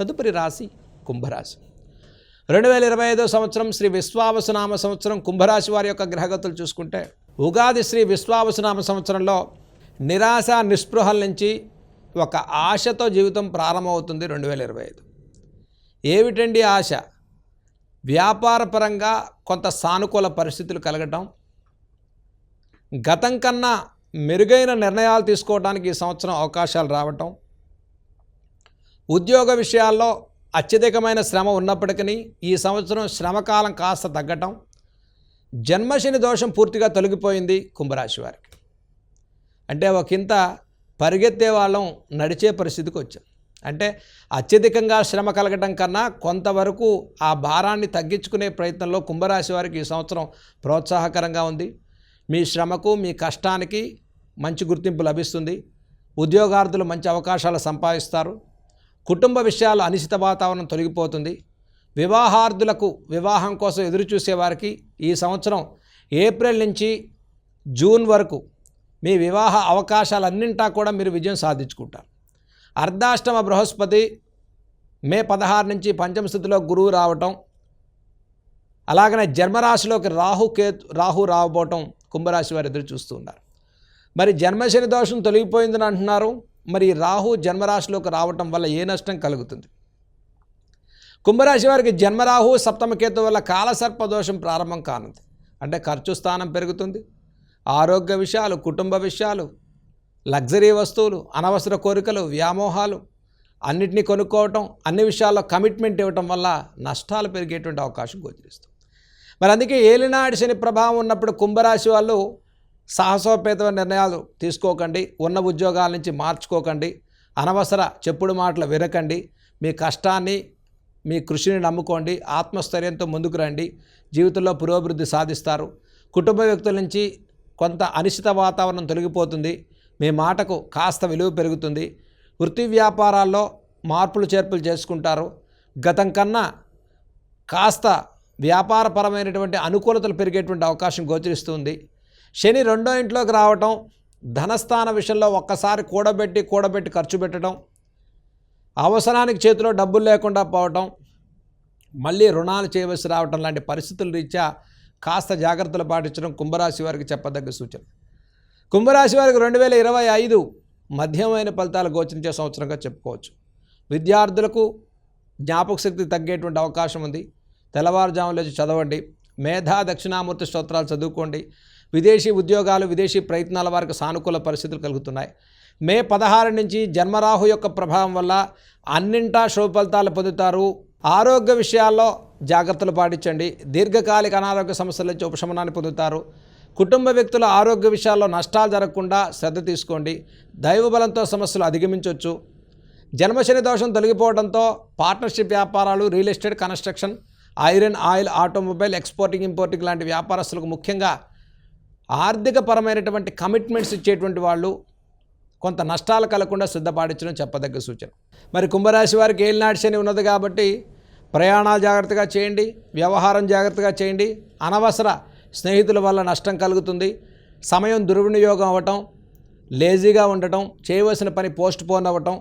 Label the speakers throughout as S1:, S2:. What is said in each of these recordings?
S1: తదుపరి రాశి కుంభరాశి. రెండు వేల ఇరవై ఐదో సంవత్సరం శ్రీ విశ్వావసునామ సంవత్సరం కుంభరాశి వారి యొక్క గ్రహగతులు చూసుకుంటే ఉగాది శ్రీ విశ్వావసునామ సంవత్సరంలో నిరాశ నిస్పృహల నుంచి ఒక ఆశతో జీవితం ప్రారంభమవుతుంది రెండు వేల ఇరవై ఐదు. ఏమిటండి ఆశ? వ్యాపారపరంగా కొంత సానుకూల పరిస్థితులు కలగటం గతం కన్నా మెరుగైన నిర్ణయాలు తీసుకోవడానికి ఈ సంవత్సరం అవకాశాలు రావటం ఉద్యోగ విషయాల్లో అత్యధికమైన శ్రమ ఉన్నప్పటికీ ఈ సంవత్సరం శ్రమకాలం కాస్త తగ్గటం జన్మశని దోషం పూర్తిగా తొలగిపోయింది కుంభరాశి వారికి. అంటే ఒకంత పరిగెత్తే వాళ్ళం నడిచే పరిస్థితికి వచ్చాం. అంటే అత్యధికంగా శ్రమ కలగటం కన్నా కొంతవరకు ఆ భారాన్ని తగ్గించుకునే ప్రయత్నంలో కుంభరాశి వారికి ఈ సంవత్సరం ప్రోత్సాహకరంగా ఉంది. మీ శ్రమకు మీ కష్టానికి మంచి గుర్తింపు లభిస్తుంది. ఉద్యోగార్థులు మంచి అవకాశాలు సంపాదిస్తారు. కుటుంబ విషయాలు అనిశ్చిత వాతావరణం తొలగిపోతుంది. వివాహార్థులకు వివాహం కోసం ఎదురు చూసేవారికి ఈ సంవత్సరం ఏప్రిల్ నుంచి జూన్ వరకు మీ వివాహ అవకాశాలన్నింటా కూడా మీరు విజయం సాధించుకుంటారు. అర్ధాష్టమ బృహస్పతి మే పదహారు నుంచి పంచమ స్థితిలో గురువు రావటం అలాగనే జన్మరాశిలోకి రాహు కేతు రాహు రావబోవటం కుంభరాశి వారు ఎదురు చూస్తూ ఉన్నారు. మరి జన్మశని దోషం తొలగిపోయిందని అంటున్నారు. మరి రాహు జన్మరాశిలోకి రావటం వల్ల ఏ నష్టం కలుగుతుంది? కుంభరాశి వారికి జన్మరాహు సప్తమకేతు వల్ల కాలసర్ప దోషం ప్రారంభం కానుంది. అంటే ఖర్చు స్థానం పెరుగుతుంది. ఆరోగ్య విషయాలు కుటుంబ విషయాలు లగ్జరీ వస్తువులు అనవసర కోరికలు వ్యామోహాలు అన్నిటినీ కొనుక్కోవటం అన్ని విషయాల్లో కమిట్మెంట్ ఇవ్వటం వల్ల నష్టాలు పెరిగేటువంటి అవకాశం గోచరిస్తుంది. మరి అందుకే ఏలినాడి శని ప్రభావం ఉన్నప్పుడు కుంభరాశి వాళ్ళు సాహసోపేతమైన నిర్ణయాలు తీసుకోకండి ఉన్న ఉద్యోగాల నుంచి మార్చుకోకండి అనవసర చెప్పుడు మాటలు వినకండి మీ కష్టాన్ని మీ కృషిని నమ్ముకోండి ఆత్మస్థైర్యంతో ముందుకు రండి జీవితంలో పురోభివృద్ధి సాధిస్తారు. కుటుంబ వ్యక్తుల నుంచి కొంత అనిశ్చిత వాతావరణం తొలగిపోతుంది మీ మాటకు కాస్త విలువ పెరుగుతుంది వృత్తి వ్యాపారాల్లో మార్పులు చేర్పులు చేసుకుంటారు. గతం కన్నా కాస్త వ్యాపారపరమైనటువంటి అనుకూలతలు పెరిగేటువంటి అవకాశం గోచరిస్తుంది. శని రెండో ఇంట్లోకి రావటం ధనస్థాన విషయంలో ఒక్కసారి కూడబెట్టి కూడబెట్టి ఖర్చు పెట్టడం అవసరానికి చేతిలో డబ్బులు లేకుండా పోవటం మళ్ళీ రుణాలు చేయవలసి రావటం లాంటి పరిస్థితుల రీత్యా కాస్త జాగ్రత్తలు పాటించడం కుంభరాశి వారికి చెప్పదగ్గ సూచన. కుంభరాశి వారికి రెండు వేల ఇరవై ఐదు మధ్యమైన ఫలితాలు గోచరించే సంవత్సరంగా చెప్పుకోవచ్చు. విద్యార్థులకు జ్ఞాపక శక్తి తగ్గేటువంటి అవకాశం ఉంది. తెల్లవారుజామున లేచి చదవండి. మేధా దక్షిణామూర్తి స్తోత్రాలు చదువుకోండి. విదేశీ ఉద్యోగాలు విదేశీ ప్రయత్నాల వారికి సానుకూల పరిస్థితులు కలుగుతున్నాయి. మే పదహారు నుంచి జన్మరాహు యొక్క ప్రభావం వల్ల అన్నింటా శుభ ఫలితాలు పొందుతారు. ఆరోగ్య విషయాల్లో జాగ్రత్తలు పాటించండి. దీర్ఘకాలిక అనారోగ్య సమస్యల నుంచి ఉపశమనాన్ని పొందుతారు. కుటుంబ వ్యక్తుల ఆరోగ్య విషయాల్లో నష్టాలు జరగకుండా శ్రద్ధ తీసుకోండి. దైవబలంతో సమస్యలు అధిగమించవచ్చు. జన్మశని దోషం తొలగిపోవడంతో పార్ట్నర్షిప్ వ్యాపారాలు real estate construction iron oil automobile exporting importing లాంటి వ్యాపారస్తులకు ముఖ్యంగా ఆర్థికపరమైనటువంటి కమిట్మెంట్స్ ఇచ్చేటువంటి వాళ్ళు కొంత నష్టాలు కలగకుండా సిద్ధపాటించడం చెప్పదగ్గ సూచన. మరి కుంభరాశి వారికి ఏలినాటి శని ఉన్నది కాబట్టి ప్రయాణాలు జాగ్రత్తగా చేయండి వ్యవహారం జాగ్రత్తగా చేయండి. అనవసర స్నేహితుల వల్ల నష్టం కలుగుతుంది. సమయం దుర్వినియోగం అవ్వటం లేజీగా ఉండటం చేయవలసిన పని పోస్ట్ పోన్ అవ్వటం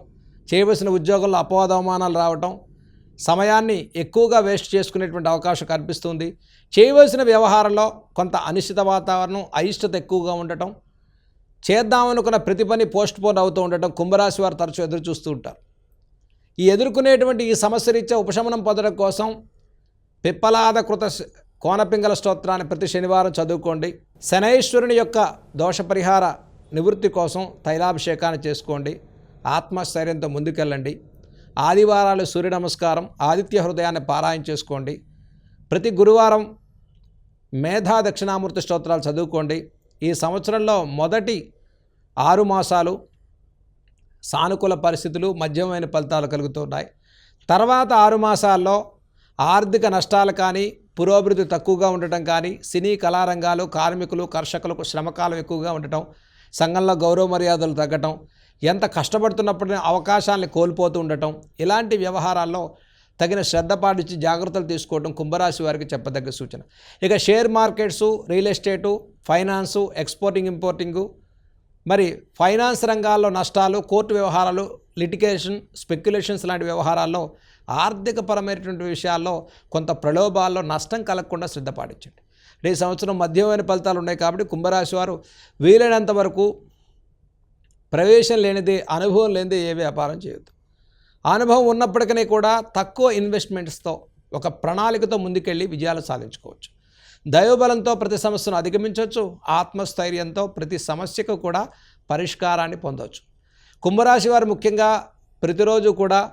S1: చేయవలసిన ఉద్యోగంలో అపవాద అవమానాలు రావటం సమయాన్ని ఎక్కువగా వేస్ట్ చేసుకునేటువంటి అవకాశం కనిపిస్తుంది. చేయవలసిన వ్యవహారంలో కొంత అనిశ్చిత వాతావరణం అయిష్టత ఎక్కువగా ఉండటం చేద్దామనుకున్న ప్రతి పని పోస్ట్ పోన్ అవుతూ ఉండటం కుంభరాశి వారు తరచూ ఎదురు చూస్తూ ఉంటారు. ఈ ఎదుర్కొనేటువంటి ఈ సమస్య రీత్యా ఉపశమనం పొందడం కోసం పిప్పలాద కృత స్తోత్రాన్ని ప్రతి శనివారం చదువుకోండి. శనైశ్వరుని యొక్క దోష పరిహార నివృత్తి కోసం తైలాభిషేకాన్ని చేసుకోండి. ఆత్మస్థైర్యంతో ముందుకెళ్ళండి. ఆదివారాలు సూర్య నమస్కారం ఆదిత్య హృదయాన్ని పారాయణ చేసుకోండి. ప్రతి గురువారం మేధా దక్షిణామూర్తి స్తోత్రాలు చదువుకోండి. ఈ సంవత్సరంలో మొదటి ఆరు మాసాలు సానుకూల పరిస్థితులు మధ్యమైన ఫలితాలు కలుగుతున్నాయి. తర్వాత ఆరు మాసాల్లో ఆర్థిక నష్టాలు కానీ పురోభివృద్ధి తక్కువగా ఉండటం కానీ సినీ కళారంగాలు కార్మికులు కర్షకులకు శ్రమకాలం ఎక్కువగా ఉండటం సంఘంలో గౌరవ మర్యాదలు తగ్గటం ఎంత కష్టపడుతున్నప్పుడు అవకాశాలను కోల్పోతూ ఉండటం ఇలాంటి వ్యవహారాల్లో తగిన శ్రద్ధ పాటించి జాగ్రత్తలు తీసుకోవడం కుంభరాశి వారికి చెప్పదగ్గ సూచన. ఇక share markets real estate finance exporting importing మరి ఫైనాన్స్ రంగాల్లో నష్టాలు కోర్టు వ్యవహారాలు లిటిగేషన్ స్పెక్యులేషన్స్ లాంటి వ్యవహారాల్లో ఆర్థికపరమైనటువంటి విషయాల్లో కొంత ప్రలోభాల్లో నష్టం కలగకుండా శ్రద్ధ పాటించండి. ఈ సంవత్సరం మధ్యమైన ఫలితాలు ఉన్నాయి కాబట్టి కుంభరాశి వారు వీలైనంత వరకు ప్రవేశం లేనిది అనుభవం లేనిది ఏ వ్యాపారం చేయొద్దు. అనుభవం ఉన్నప్పటికీ కూడా తక్కువ ఇన్వెస్ట్మెంట్స్తో ఒక ప్రణాళికతో ముందుకెళ్ళి విజయాలు సాధించుకోవచ్చు. దైవబలంతో ప్రతి సమస్యను అధిగమించవచ్చు. ఆత్మస్థైర్యంతో ప్రతి సమస్యకు కూడా పరిష్కారాన్ని పొందవచ్చు కుంభరాశి వారు ముఖ్యంగా ప్రతిరోజు కూడా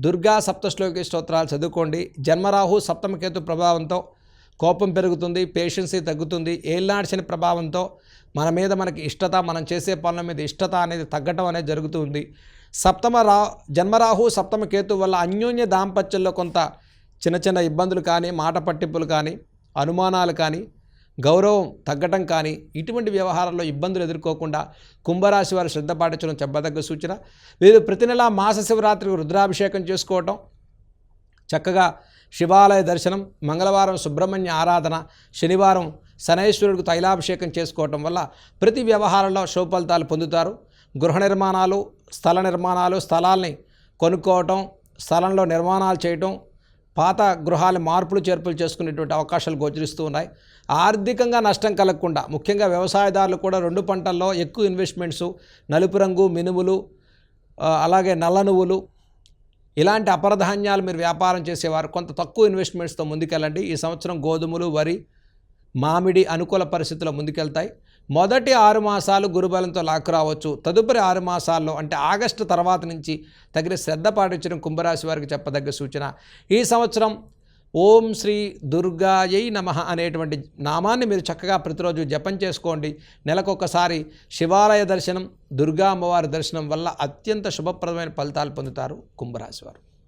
S1: దుర్గా సప్తశ్లోకి స్తోత్రాలు చదువుకోండి. జన్మరాహు సప్తమకేతు ప్రభావంతో కోపం పెరుగుతుంది పేషెన్సీ తగ్గుతుంది ఏళ్ళాడ్చిన ప్రభావంతో మన మీద మనకి ఇష్టత మనం చేసే పనుల మీద ఇష్టత అనేది తగ్గటం అనేది జరుగుతుంది. సప్తమ రా జన్మరాహు సప్తమ కేతు వల్ల అన్యోన్య దాంపత్యంలో కొంత చిన్న చిన్న ఇబ్బందులు కానీ మాట పట్టింపులు కానీ అనుమానాలు కానీ గౌరవం తగ్గటం కానీ ఇటువంటి వ్యవహారాల్లో ఇబ్బందులు ఎదుర్కోకుండా కుంభరాశి వారు శ్రద్ధ పాటించడం చెప్పదగ్గ సూచన. వీరు ప్రతి నెల మాస శివరాత్రికి రుద్రాభిషేకం చేసుకోవటం చక్కగా శివాలయ దర్శనం మంగళవారం సుబ్రహ్మణ్య ఆరాధన శనివారం శనైశ్వరుడికి తైలాభిషేకం చేసుకోవటం వల్ల ప్రతి వ్యవహారంలో శుభఫలితాలు పొందుతారు. గృహ నిర్మాణాలు స్థల నిర్మాణాలు స్థలాల్ని కొనుక్కోవటం స్థలంలో నిర్మాణాలు చేయటం పాత గృహాలు మార్పులు చేర్పులు చేసుకునేటువంటి అవకాశాలు గోచరిస్తూ ఉన్నాయి. ఆర్థికంగా నష్టం కలగకుండా ముఖ్యంగా వ్యవసాయదారులు కూడా రెండు పంటల్లో ఎక్కువ ఇన్వెస్ట్మెంట్స్ నలుపు రంగు మినుములు అలాగే నల్ల నువ్వులు ఇలాంటి అపరధాన్యాలు మీరు వ్యాపారం చేసేవారు కొంత తక్కువ ఇన్వెస్ట్మెంట్స్తో ముందుకెళ్ళండి. ఈ సంవత్సరం గోధుమలు వరి మామిడి అనుకూల పరిస్థితుల్లో ముందుకెళ్తాయి. మొదటి ఆరు మాసాలు గురుబలంతో లాక్కు రావచ్చు. తదుపరి ఆరు మాసాల్లో అంటే ఆగస్టు తర్వాత నుంచి తగిన శ్రద్ధ పాటించడం కుంభరాశి వారికి చెప్పదగ్గ సూచన. ఈ సంవత్సరం ఓం శ్రీ దుర్గాయై నమ అనేటువంటి నామాన్ని మీరు చక్కగా ప్రతిరోజు జపం చేసుకోండి. నెలకొకసారి శివాలయ దర్శనం దుర్గా అమ్మవారి దర్శనం వల్ల అత్యంత శుభప్రదమైన ఫలితాలు పొందుతారు కుంభరాశి వారు.